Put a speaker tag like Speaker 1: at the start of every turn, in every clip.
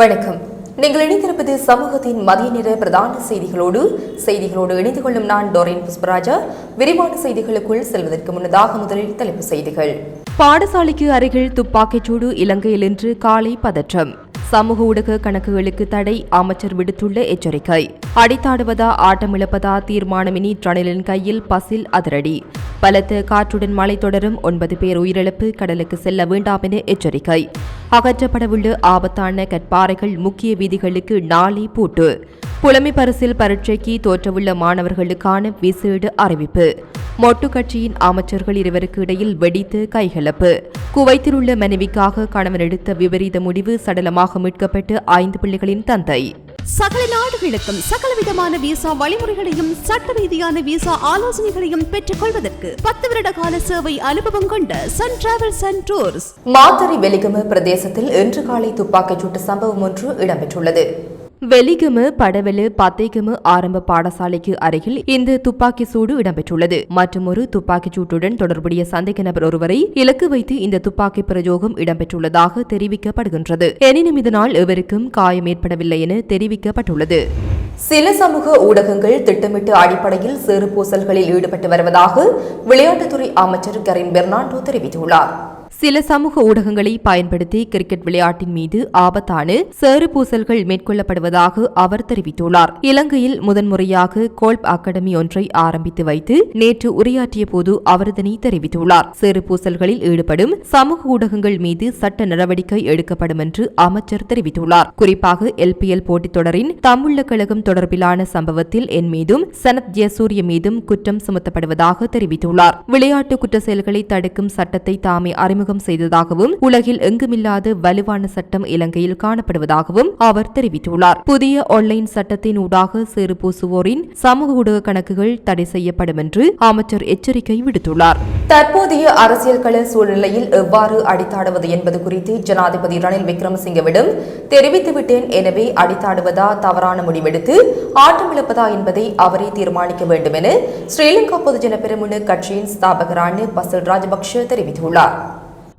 Speaker 1: வணக்கம். நீங்கள் இணைந்திருப்பது சமூகத்தின் மதிய நேர பிரதான செய்திகளோடு செய்திகளோடு இணைந்து கொள்ளும் நான் டோரேன் புஷ்பராஜா. விரிவான செய்திகளுக்குள் செல்வதற்கு முன்னதாக முதலில் தலைப்பு செய்திகள். பாடசாலைக்கு அருகில் துப்பாக்கிச்சூடு இலங்கையில் இன்று காலை பதற்றம். சமூக ஊடக கணக்குகளுக்கு தடை அமைச்சர் விடுத்துள்ள எச்சரிக்கை. அடித்தாடுவதா ஆட்டமிழப்பதா தீர்மானமினி ரணிலின் கையில் பசில் அதிரடி. பலத்த காற்றுடன் மழை தொடரும். ஒன்பது பேர் உயிரிழப்பு. கடலுக்கு செல்ல வேண்டாம் என எச்சரிக்கை. அகற்றப்படவுள்ள ஆபத்தான கற்பாறைகள் முக்கிய வீதிகளுக்கு நாளை பூட்டு. புலமை பரிசில் பரீட்சைக்கு தோற்றவுள்ள மாணவர்களுக்கான விசேட அறிவிப்பு. மொட்டு கட்சியின் அமைச்சர்கள் இருவருக்கு இடையில் வெடித்து கைகலப்பு. குவைத்தில் உள்ள மனைவிக்காக கணவன் எடுத்த விபரீத முடிவு சடலமாக மீட்கப்பட்டு ஐந்து பிள்ளைகளின் தந்தை.
Speaker 2: சகல நாடுகளுக்கும் சகலவிதமான விசா வழிமுறைகளையும் சட்ட ரீதியான விசா ஆலோசனைகளையும் பெற்றுக் கொள்வதற்கு பத்து வருட கால சேவை அனுபவம் கொண்ட Sun travels and tours
Speaker 1: Matara Weligama பிரதேசத்தில் இன்று காலை துப்பாக்கிச்சூட்டு சம்பவம் ஒன்று இடம்பெற்றுள்ளது. வெலிகம படவெலு பத்தேகம ஆரம்ப பாடசாலைக்கு அருகில் இந்த துப்பாக்கி சூடு இடம்பெற்றுள்ளது. மற்றும் ஒரு துப்பாக்கிச் சூட்டுடன் தொடர்புடைய சந்தேக நபர் ஒருவரை இலக்கு வைத்து இந்த துப்பாக்கி பிரயோகம் இடம்பெற்றுள்ளதாக தெரிவிக்கப்படுகின்றது. எனினும் இதனால் எவருக்கும் காயம் ஏற்படவில்லை என தெரிவிக்கப்பட்டுள்ளது. சில சமூக ஊடகங்கள் திட்டமிட்டு அடிப்படையில் சிறு பூசல்களில் ஈடுபட்டு வருவதாக விளையாட்டுத்துறை அமைச்சர் கரின் பெர்னாண்டோ தெரிவித்துள்ளார். சில சமூக ஊடகங்களை பயன்படுத்தி கிரிக்கெட் விளையாட்டின் மீது ஆபத்தான சேறு பூசல்கள் மேற்கொள்ளப்படுவதாக அவர் தெரிவித்துள்ளார். இலங்கையில் முதன்முறையாக கோல்ப் அகாடமி ஒன்றை ஆரம்பித்து வைத்து நேற்று உரையாற்றிய போது அவர் இதனை தெரிவித்துள்ளார். சேறு பூசல்களில் ஈடுபடும் சமூக ஊடகங்கள் மீது சட்ட நடவடிக்கை எடுக்கப்படும் என்று அமைச்சர் தெரிவித்துள்ளார். குறிப்பாக எல்பிஎல் போட்டித் தொடரின் தமிழக கழகம் தொடர்பிலான சம்பவத்தில் என் மீதும் சனத் ஜெயசூரிய மீதும் குற்றம் சுமத்தப்படுவதாக தெரிவித்துள்ளார். விளையாட்டு குற்ற செயல்களை தடுக்கும் சட்டத்தை தாமே அறிமுக அறிமுகம் செய்ததாகவும் உலகில் எங்குமில்லாத வலுவான சட்டம் இலங்கையில் காணப்படுவதாகவும் அவர் தெரிவித்துள்ளார். புதிய ஆன்லைன் சட்டத்தின் ஊடாக சேறு பூசுவோரின் சமூக ஊடக கணக்குகள் தடை செய்யப்படும் என்று அமைச்சர் எச்சரிக்கை விடுத்துள்ளார். தற்போதைய அரசியல் கள சூழ்நிலையில் எவ்வாறு அடித்தாடுவது என்பது குறித்து ஜனாதிபதி ரணில் விக்ரமசிங்கவிடம் தெரிவித்துவிட்டேன். எனவே அடித்தாடுவதா தவறான முடிவெடுத்து ஆட்டமிழப்பதா என்பதை அவரே தீர்மானிக்க வேண்டும் என ஸ்ரீலங்கா பொதுஜன பெருமுன கட்சியின் ஸ்தாபகரான பசல் ராஜபக்ஷ தெரிவித்துள்ளார்.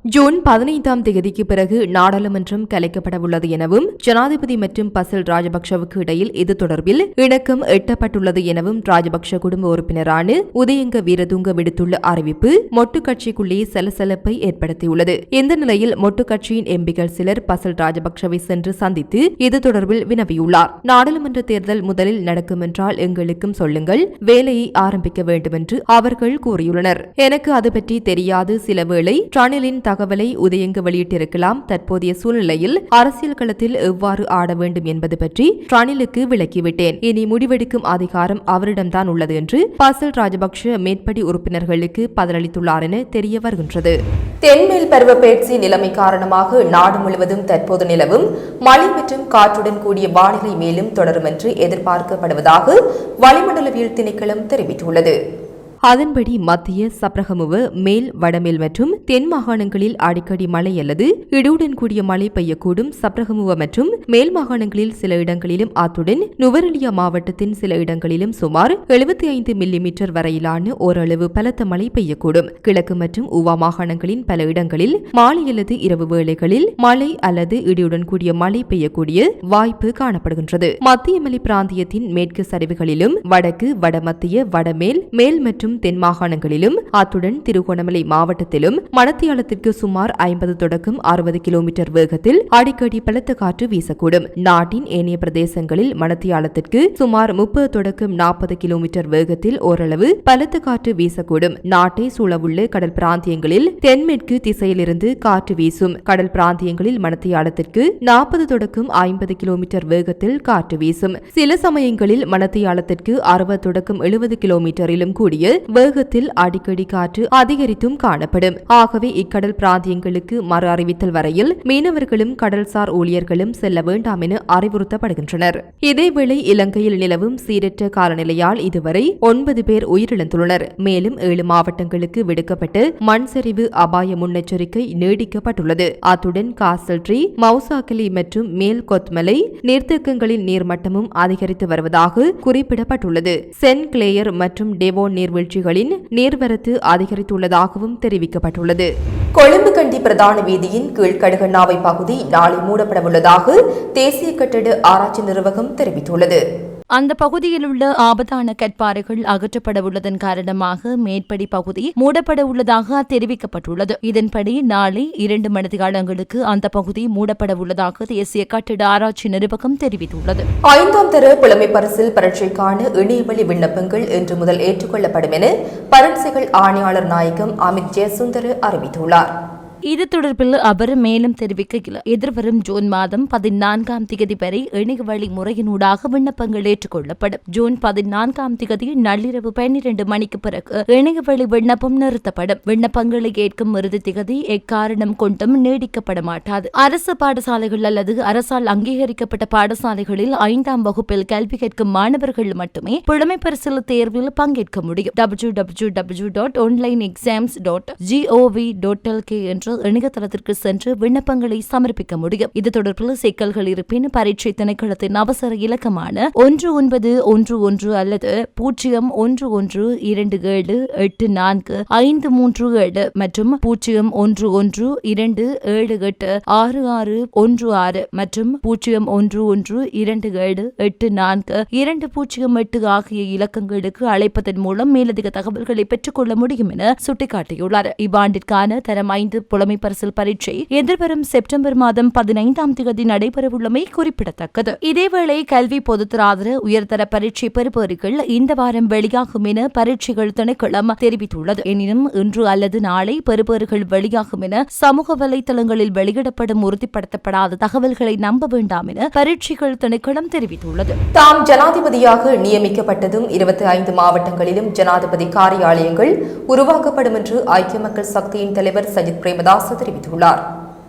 Speaker 1: ஜூன் பதினைந்தாம் தேதிக்கு பிறகு நாடாளுமன்றம் கலைக்கப்படவுள்ளது எனவும் ஜனாதிபதி மற்றும் பசில் ராஜபக்ஷவுக்கு இடையில் இது தொடர்பில் இணக்கம் எட்டப்பட்டுள்ளது எனவும் ராஜபக்ஷ குடும்ப உறுப்பினரான உதயங்க வீரதுங்க விடுத்துள்ள அறிவிப்பு மொட்டு கட்சிக்குள்ளே சலசலப்பை ஏற்படுத்தியுள்ளது. இந்த நிலையில் மொட்டு கட்சியின் எம்பிகள் சிலர் பசில் ராஜபக்ஷவை சென்று சந்தித்து இது தொடர்பில் வினவியுள்ளார். நாடாளுமன்ற தேர்தல் முதலில் நடக்கும் என்றால் எங்களுக்கும் சொல்லுங்கள் வேலையை ஆரம்பிக்க வேண்டும் என்று அவர்கள் கூறியுள்ளனர். எனக்கு அது பற்றி தெரியாது. சில வேளை ரணிலின் தகவலை உதயங்கு வெளியிட்டிருக்கலாம். தற்போதைய சூழ்நிலையில் அரசியல் களத்தில் எவ்வாறு ஆட வேண்டும் என்பது பற்றி ரணிலுக்கு விளக்கிவிட்டேன். இனி முடிவெடுக்கும் அதிகாரம் அவரிடம்தான் உள்ளது என்று பாசல் ராஜபக்ஷ மேற்படி உறுப்பினர்களுக்கு பதிலளித்துள்ளார் என தெரிய வருகின்றது. தென்மேல் பருவப்பெயர்ச்சி நிலைமை காரணமாக நாடு முழுவதும் தற்போது நிலவும் மழை மற்றும் காற்றுடன் கூடிய வானிலை மேலும் தொடரும் என்று எதிர்பார்க்கப்படுவதாக வளிமண்டலவியல் திணைக்களம் தெரிவித்துள்ளது. அதன்படி மத்திய சப்ரகமுவ மேல் வடமேல் மற்றும் தென் மாகாணங்களில் அடிக்கடி மழை அல்லது இடியுடன் கூடிய மழை பெய்யக்கூடும் சப்ரகமுவ மற்றும் மேல் மாகாணங்களில் சில இடங்களிலும் அத்துடன் நுவரெலியா மாவட்டத்தின் சில இடங்களிலும் சுமார் எழுபத்தி ஐந்து மில்லிமீட்டர் வரையிலான ஓரளவு பலத்த மழை பெய்யக்கூடும். கிழக்கு மற்றும் உவா மாகாணங்களின் பல இடங்களில் மாலை அல்லது இரவு வேளைகளில் மழை அல்லது இடியுடன் கூடிய மழை பெய்யக்கூடிய வாய்ப்பு காணப்படுகின்றது. மத்திய மலை பிராந்தியத்தின் மேற்கு சரிவுகளிலும் வடக்கு வடமத்திய வடமேல் மேல் மற்றும் மற்றும் தென் மாகாணங்களிலும் அத்துடன் திருகோணமலை மாவட்டத்திலும் மணத்தியாலத்திற்கு சுமார் ஐம்பது தொடக்கம் அறுபது கிலோமீட்டர் வேகத்தில் அடிக்கடி பலத்த காற்று வீசக்கூடும். நாட்டின் ஏனைய பிரதேசங்களில் மணத்தியாலத்திற்கு சுமார் முப்பது தொடக்கம் நாற்பது கிலோமீட்டர் வேகத்தில் ஓரளவு பலத்த காற்று வீசக்கூடும். நாட்டை சூழவுள்ள கடல் பிராந்தியங்களில் தென்மேற்கு திசையிலிருந்து காற்று வீசும். கடல் பிராந்தியங்களில் மணத்தியாலத்திற்கு நாற்பது தொடக்கம் ஐம்பது கிலோமீட்டர் வேகத்தில் காற்று வீசும். சில சமயங்களில் மணத்தியாலத்திற்கு அறுபது தொடக்கம் எழுபது கிலோமீட்டரிலும் கூடிய வேகத்தில் அடிக்கடி காற்று அதிகரித்தும் காணப்படும். ஆகவே இக்கடல் பிராந்தியங்களுக்கு மறு அறிவித்தல் வரையில் மீனவர்களும் கடல்சார் ஊழியர்களும் செல்ல வேண்டாம் என அறிவுறுத்தப்படுகின்றனர். இதேவேளை இலங்கையில் நிலவும் சீரற்ற காலநிலையால் இதுவரை ஒன்பது பேர் உயிரிழந்துள்ளனர். மேலும் ஏழு மாவட்டங்களுக்கு விடுக்கப்பட்டு மண் சரிவு அபாய முன்னெச்சரிக்கை நீடிக்கப்பட்டுள்ளது. அத்துடன் காசல் ட்ரீ மவுசாக்கலி மற்றும் மேல் கொத்மலை நீர்த்தேக்கங்களின் நீர்மட்டமும் அதிகரித்து வருவதாக குறிப்பிடப்பட்டுள்ளது. சென்ட் கிளேயர் மற்றும் டெவோன் நீர்வீழ்ச்சி
Speaker 3: நிகழ்ச்சிகளின் நீர்வரத்து அதிகரித்துள்ளதாகவும் தெரிவிக்கப்பட்டுள்ளது.
Speaker 1: கொழும்பு கண்டி பிரதான வீதியின் கீழ்கடுகண்ணாவை பகுதி நாளை மூடப்படவுள்ளதாக தேசிய கட்டட ஆராய்ச்சி நிறுவகம் தெரிவித்துள்ளது.
Speaker 4: அந்த பகுதியில் உள்ள ஆபத்தான கற்பாறைகள் அகற்றப்பட உள்ளதன் காரணமாக மேற்படி பகுதி மூடப்பட உள்ளதாக தெரிவிக்கப்பட்டுள்ளது. இதன்படி நாளை இரண்டு மணித்தியாலங்களுக்கு அந்த பகுதி மூடப்பட உள்ளதாக தேசிய கட்டிட ஆராய்ச்சி நிறுவனம் தெரிவித்துள்ளது.
Speaker 1: ஐந்தாம் தர புலமை பரிசில் பரீட்சைக்கான இணையவழி விண்ணப்பங்கள் இன்று முதல் ஏற்றுக்கொள்ளப்படும் என பரீட்சைகள் ஆணையாளர் நாயகம் அமித் ஜெயசுந்தர் அறிவித்துள்ளார்.
Speaker 4: இது தொடர்பில் அவர் மேலும் தெரிவிக்கையில் எதிர்வரும் ஜூன் மாதம் பதினான்காம் திகதி வரை இணைய வழி முறையினூடாக விண்ணப்பங்கள் ஏற்றுக்கொள்ளப்படும் ஜூன் பதினான்காம் திகதி நள்ளிரவு பன்னிரண்டு மணிக்கு பிறகு இணைய வழி விண்ணப்பம் நிறுத்தப்படும். விண்ணப்பங்களை ஏற்கும் இறுதி திகதி எக்காரணம் கொண்டும் நீடிக்கப்பட மாட்டாது அரசு பாடசாலைகள் அல்லது அரசால் அங்கீகரிக்கப்பட்ட பாடசாலைகளில் ஐந்தாம் வகுப்பில் கல்வி கேட்கும் மாணவர்கள் மட்டுமே புலமை பரிசில் தேர்வில் பங்கேற்க முடியும். W W W dot online exams dot G O V dot LK என்ற என்ற இணையதளத்திற்கு சென்று விண்ணப்பங்களை சமர்ப்பிக்க முடியும். இது தொடர்பில் சிக்கல்கள் இருப்பின் பரீட்சை திணைக்களத்தின் அவசர இலக்கமான ஒன்று ஒன்பது ஒன்று ஒன்று அல்லது பூஜ்ஜியம் ஒன்று ஒன்று இரண்டு ஏழு எட்டு நான்கு ஐந்து மூன்று ஏழு மற்றும் பூஜ்ஜியம் ஒன்று ஒன்று இரண்டு ஏழு எட்டு ஆறு ஆறு ஒன்று ஆறு மற்றும் பூஜ்ஜியம் ஒன்று ஒன்று இரண்டு ஏழு எட்டு நான்கு இரண்டு பூஜ்ஜியம் எட்டு ஆகிய இலக்கங்களுக்கு அழைப்பதன் மூலம் மேலதிக தகவல்களை பெற்றுக்கொள்ள முடியும் என சுட்டிக்காட்டியுள்ளார். இவ்வாண்டிற்கான தரம் ஐந்து புல புலமை பரிசில் பரீட்சை எதிர்வரும் செப்டம்பர் மாதம் பதினைந்தாம் தேதி நடைபெறவுள்ளமை குறிப்பிடத்தக்கது. இதேவேளை கல்வி பொதுத்தராதர உயர்தர பரீட்சை பெறுபவர்கள் இந்த வாரம் வெளியாகும் என பரீட்சைகள் திணைக்களம் தெரிவித்துள்ளது. எனினும் இன்று அல்லது நாளை பெறுபவர்கள் வெளியாகும் என சமூக வலைதளங்களில் வெளியிடப்படும் உறுதிப்படுத்தப்படாத தகவல்களை நம்ப வேண்டாம் என பரீட்சைகள் திணைக்களம் தெரிவித்துள்ளது.
Speaker 1: தாம் ஜனாதிபதியாக நியமிக்கப்பட்டதும் இருபத்தி ஐந்து மாவட்டங்களிலும் ஜனாதிபதி காரியாலயங்கள் உருவாக்கப்படும் என்று ஐக்கிய மக்கள் சக்தியின் தலைவர் சஜித் பிரேமதாஸ் தெரிவித்துள்ளார்.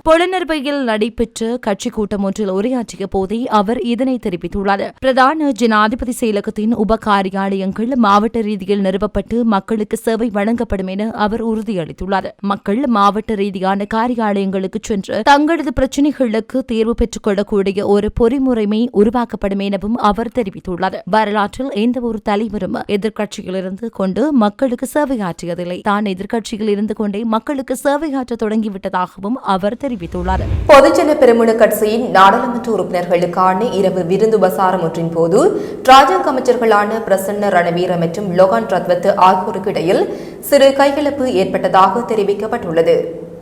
Speaker 4: பொலனர்வையில் நடைபெற்ற கட்சி கூட்டம் ஒன்றில் உரையாற்றிய போதே அவர் இதனை தெரிவித்துள்ளார். பிரதான ஜனாதிபதி செயலகத்தின் உப காரியாலயங்கள் மாவட்ட ரீதியில் நிறுவப்பட்டு மக்களுக்கு சேவை வழங்கப்படும் என அவர் உறுதியளித்துள்ளார். மக்கள் மாவட்ட ரீதியான காரியாலயங்களுக்கு சென்று தங்களது பிரச்சினைகளுக்கு தீர்வு பெற்றுக் கொள்ளக்கூடிய ஒரு பொறிமுறைமை உருவாக்கப்படும் எனவும் அவர் தெரிவித்துள்ளார். வரலாற்றில் எந்த ஒரு தலைவரும் எதிர்க்கட்சியில் இருந்து கொண்டு மக்களுக்கு சேவையாற்றியதில்லை. தான் எதிர்க்கட்சியில் இருந்து கொண்டே மக்களுக்கு சேவையாற்ற தொடங்கிவிட்டதாகவும் அவர் தெரிவித்துள்ளார்
Speaker 1: பொதுஜன பெருமுன கட்சியின் நாடாளுமன்ற உறுப்பினர்களுக்கான இரவு விருந்து உபசாரம் ஒன்றின் போது ராஜாங்க அமைச்சர்களான பிரசன்ன ரணவீர மற்றும் லோகான் ரத்வத் ஆகியோருக்கு இடையில் சிறு கைகலப்பு ஏற்பட்டதாக தெரிவிக்கப்பட்டுள்ளது.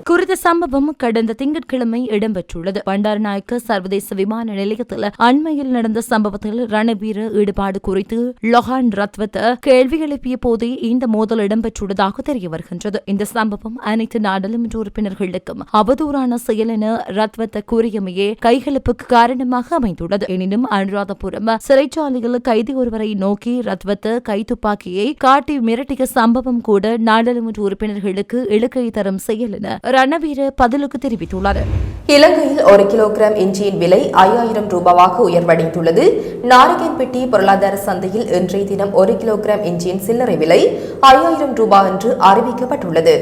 Speaker 4: குறித்த சம்பவம் கடந்த திங்கட்கிழமை இடம்பெற்றுள்ளது. பண்டாரநாயக்க சர்வதேச விமான நிலையத்தில் அண்மையில் நடந்த சம்பவத்தில் ரணவீர ஈடுபாடு குறித்து லொஹான் ரத்வத்த கேள்வி எழுப்பிய போதே இந்த மோதல் இடம்பெற்றுள்ளதாக தெரிய வருகின்றது. இந்த சம்பவம் அனைத்து நாடாளுமன்ற உறுப்பினர்களுக்கும் அவதூறான செயல் என ரத்வத்த கூறியமையே கைகலப்புக்கு காரணமாக அமைந்துள்ளது. எனினும் அனுராதபுரம் சிறைச்சாலையில் கைதி ஒருவரை நோக்கி ரத்வத்த கைத்துப்பாக்கியை காட்டி மிரட்டிய சம்பவம் கூட நாடாளுமன்ற உறுப்பினர்களுக்கு இழுக்கை தரும் செயல் என ரணவீர பதிலுக்கு தெரிவித்துள்ளார்
Speaker 1: இலங்கையில் ஒரு கிலோகிராம் இஞ்சியின் விலை ஐயாயிரம் ரூபாவாக உயர்வடைந்துள்ளது. நாரகன்பட்டி பொருளாதார சந்தையில் இன்றைய தினம் ஒரு கிலோகிராம் இஞ்சியின் சில்லறை விலை ஐயாயிரம் ரூபாய் என்று அறிவிக்கப்பட்டுள்ளது.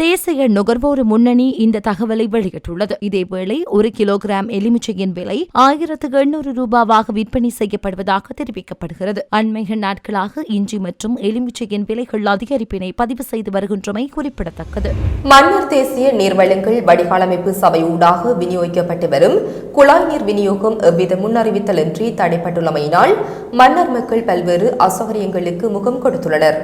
Speaker 4: தேசிய நுகர்வோர் முன்னணி இந்த தகவலை வெளியிட்டுள்ளது. இதேவேளை ஒரு கிலோகிராம் எலுமிச்சையின் விலை ஆயிரத்து எண்ணூறு ரூபாவாக விற்பனை செய்யப்படுவதாக தெரிவிக்கப்படுகிறது. அண்மைய நாட்களாக இஞ்சி மற்றும் எலுமிச்சையின் விலைகள் அதிகரிப்பினை பதிவு செய்து வருகின்றமை குறிப்பிடத்தக்கது.
Speaker 1: மன்னார் தேசிய நீர்வளங்கள் வடிகாலமைப்பு சபை ஊடாக விநியோகிக்கப்பட்டு வரும் குழாய் நீர் விநியோகம் எவ்வித முன்னறிவித்தலின்றி தடைப்பட்டுள்ளமையினால் மன்னர் மக்கள் பல்வேறு அசௌகரியங்களுக்கு முகம் கொடுத்துள்ளனர்.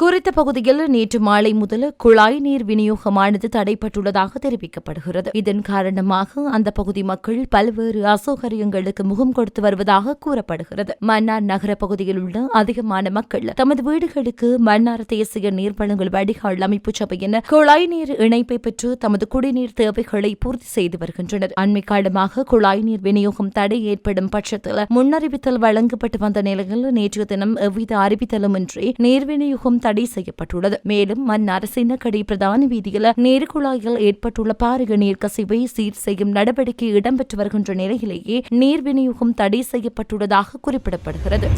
Speaker 4: குறித்த பகுதியில் நேற்று மாலை முதல் குழாய் நீர் விநியோகமானது தடைப்பட்டுள்ளதாக தெரிவிக்கப்படுகிறது. இதன் காரணமாக அந்த பகுதி மக்கள் பல்வேறு அசௌகரியங்களுக்கு முகம் கொடுத்து வருவதாக கூறப்படுகிறது. மன்னார் நகர பகுதியில் உள்ள அதிகமான மக்கள் தமது வீடுகளுக்கு மன்னார் தேசிய நீர்வளங்கள் வடிகால் அமைப்பு சபையின் குழாய் நீர் இணைப்பை பெற்று தமது குடிநீர் தேவைகளை பூர்த்தி செய்து வருகின்றனர். அண்மை காலமாக குழாய் நீர் விநியோகம் தடை ஏற்படும் பட்சத்தில் முன்னறிவித்தல் வழங்கப்பட்டு வந்த நிலையில் நேற்றைய தினம் எவ்வித அறிவித்தலுமின்றி நீர் விநியோகம் தடை செய்யப்பட்டுள்ளது. மேலும் மன்னார் சின்னக்கடை பிரதான வீதியில் நீர்க்குழாயில் ஏற்பட்டுள்ள பாரிய நீர்க்கசிவை சீர் செய்யும் நடவடிக்கை இடம்பெற்று வருகின்ற நிலையிலேயே நீர் விநியோகம் தடை செய்யப்பட்டுள்ளதாக குறிப்பிடப்படுகிறது.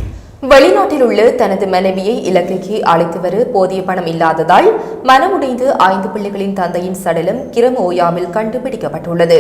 Speaker 1: வெளிநாட்டில் உள்ள தனது மனைவியை இலங்கைக்கு அழைத்து வர போதிய பணம் இல்லாததால் மனமுடைந்து ஐந்து பிள்ளைகளின் தந்தையின் சடலம் கிரம ஓயாவில் கண்டுபிடிக்கப்பட்டுள்ளது.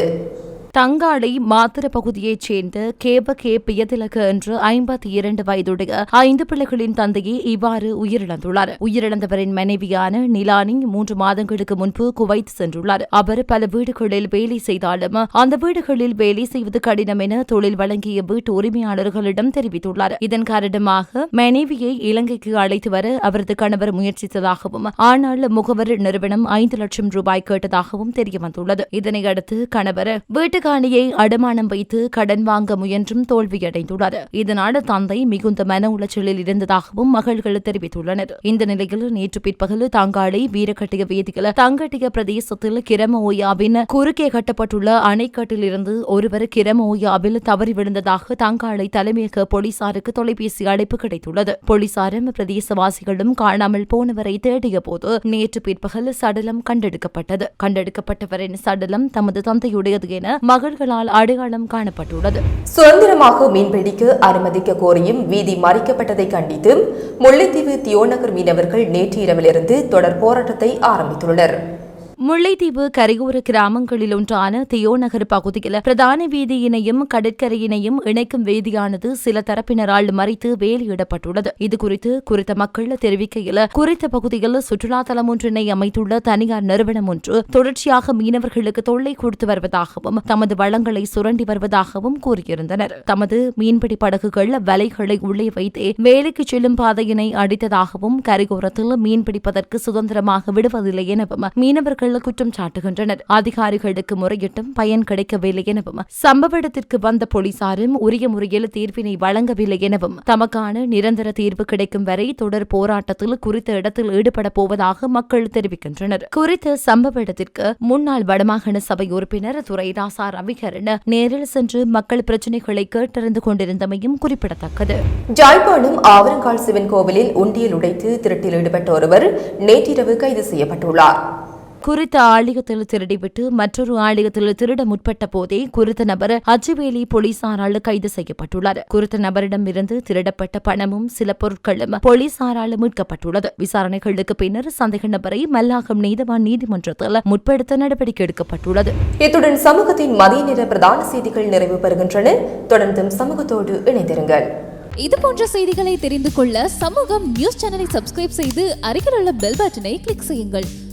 Speaker 4: தங்காளி மாத்திர பகுதியைச் சேர்ந்த கேப கே பியதிலக என்ற ஐம்பத்தி இரண்டு வயதுடைய ஐந்து பிள்ளைகளின் தந்தையே இவ்வாறு உயிரிழந்துள்ளார். உயிரிழந்தவரின் மனைவியான நிலானி மூன்று மாதங்களுக்கு முன்பு குவைத் சென்றுள்ளார். அவர் பல வீடுகளில் வேலை செய்தாலும் அந்த வீடுகளில் வேலை செய்வது கடினம் என தொழில் வழங்கிய வீட்டு உரிமையாளர்களிடம் தெரிவித்துள்ளார். இதன் காரணமாக மனைவியை இலங்கைக்கு அழைத்து வர அவரது கணவர் முயற்சித்ததாகவும் ஆனால் முகவர் நிறுவனம் ஐந்து லட்சம் ரூபாய் கேட்டதாகவும் தெரியவந்துள்ளது. இதனையடுத்து கணவர் வீட்டுக்காணியை அடமானம் வைத்து கடன் வாங்க முயன்றும் தோல்வியடைந்துள்ளார் இதனால் தந்தை மிகுந்த மன உளைச்சலில் இருந்ததாகவும் மகள்கள் தெரிவித்துள்ளனர். இந்த நிலையில் நேற்று பிற்பகல் தாங்காளை வீரக்கட்டிய வேதியில் தங்கட்டிய பிரதேசத்தில் கிரம ஓயாவின் குறுக்கே கட்டப்பட்டுள்ள அணைக்கட்டிலிருந்து ஒருவர் கிரம ஓயாவில் தவறி விழுந்ததாக தாங்காளை தலைமையக போலீசாருக்கு தொலைபேசி அழைப்பு கிடைத்துள்ளது. போலீசாரும் பிரதேசவாசிகளும் காணாமல் போனவரை தேடிய போது நேற்று பிற்பகல் சடலம் கண்டெடுக்கப்பட்டது. கண்டெடுக்கப்பட்டவரின் சடலம் தமது தந்தையுடையது என மகள்களால் அடையாளம் காணப்பட்டுள்ளது.
Speaker 5: சுதந்திரமாக மீன்பிடிக்க அனுமதிக்க கோரியும் வீதி மறிக்கப்பட்டதை கண்டித்து முல்லைத்தீவு தியோநகர் மீனவர்கள் நேற்று இரவிலிருந்து தொடர் போராட்டத்தை ஆரம்பித்துள்ளனர்.
Speaker 4: முல்லைத்தீவு கரையோர கிராமங்களில் ஒன்றான தியோநகர் பகுதியில் பிரதான வீதியினையும் கடற்கரையினையும் இணைக்கும் வேதியானது சில தரப்பினரால் மறைத்து வேலியிடப்பட்டுள்ளது. இதுகுறித்து குறித்த மக்கள் தெரிவிக்கையில் குறித்த பகுதியில் சுற்றுலா தலம் ஒன்றினை அமைத்துள்ள தனியார் நிறுவனம் ஒன்று தொடர்ச்சியாக மீனவர்களுக்கு தொல்லை கொடுத்து வருவதாகவும் தமது வளங்களை சுரண்டி வருவதாகவும் கூறியிருந்தனர். தமது மீன்பிடி படகுகள் வலைகளை உள்ளே வைத்தே வேலைக்கு செல்லும் பாதையினை அடித்ததாகவும் கரையோரத்தில் மீன்பிடிப்பதற்கு சுதந்திரமாக விடுவதில்லை எனவும் மீனவர்கள் குற்றம் சாட்டுகின்றனர். அதிகாரிகளுக்கு முறையிட்டும் பயன் கிடைக்கவில்லை எனவும் சம்பவ இடத்திற்கு வந்த போலீசாரும் உரிய முறையில் தீர்ப்பினை வழங்கவில்லை எனவும் தமக்கான நிரந்தர தீர்வு கிடைக்கும் வரை தொடர் போராட்டத்தில் குறித்த இடத்தில் ஈடுபட போவதாக மக்கள் தெரிவிக்கின்றனர். குறித்த சம்பவ இடத்திற்கு முன்னாள் வடமாகாண சபை உறுப்பினர் துரைராசா ரவிகரன் நேரில் சென்று மக்கள் பிரச்சினைகளை கேட்டறிந்து கொண்டிருந்தமையும் குறிப்பிடத்தக்கது.
Speaker 5: ஜாழ்ப்பாணம் ஆவரங்கால் சிவன் கோவிலில் உண்டியல் உடைத்து திருட்டில் ஈடுபட்ட ஒருவர் நேற்றிரவு கைது செய்யப்பட்டுள்ளார்.
Speaker 4: குறித்த ஆலயத்தில் திருடிவிட்டு மற்றொரு ஆலயத்தில் திருட முற்பட்ட போதே குறித்த நபர் அச்சுவேலி போலீசாரால் கைது செய்யப்பட்டுள்ளார் குறித்த நபரிடம் இருந்து திருடப்பட்ட பணமும் சில பொருட்களும் போலீசாரால் மீட்கப்பட்டுள்ளது. விசாரணைகளுக்கு பின்னர் சந்தேக நபரை மல்லாகம் நீதவான் நீதிமன்றத்தில் முற்படுத்த நடவடிக்கை எடுக்கப்பட்டுள்ளது.
Speaker 5: இத்துடன் சமூகத்தின் மதிய நேர பிரதான செய்திகள் நிறைவு பெறுகின்றன. தொடர்ந்தும் சமூகத்தோடு இணைந்திருங்கள்.
Speaker 6: இது போன்ற செய்திகளை தெரிந்து கொள்ள சமூகம் நியூஸ் சேனலை சப்ஸ்கிரைப் செய்து அருகில் உள்ள பெல் பட்டனை கிளிக் செய்யுங்கள்.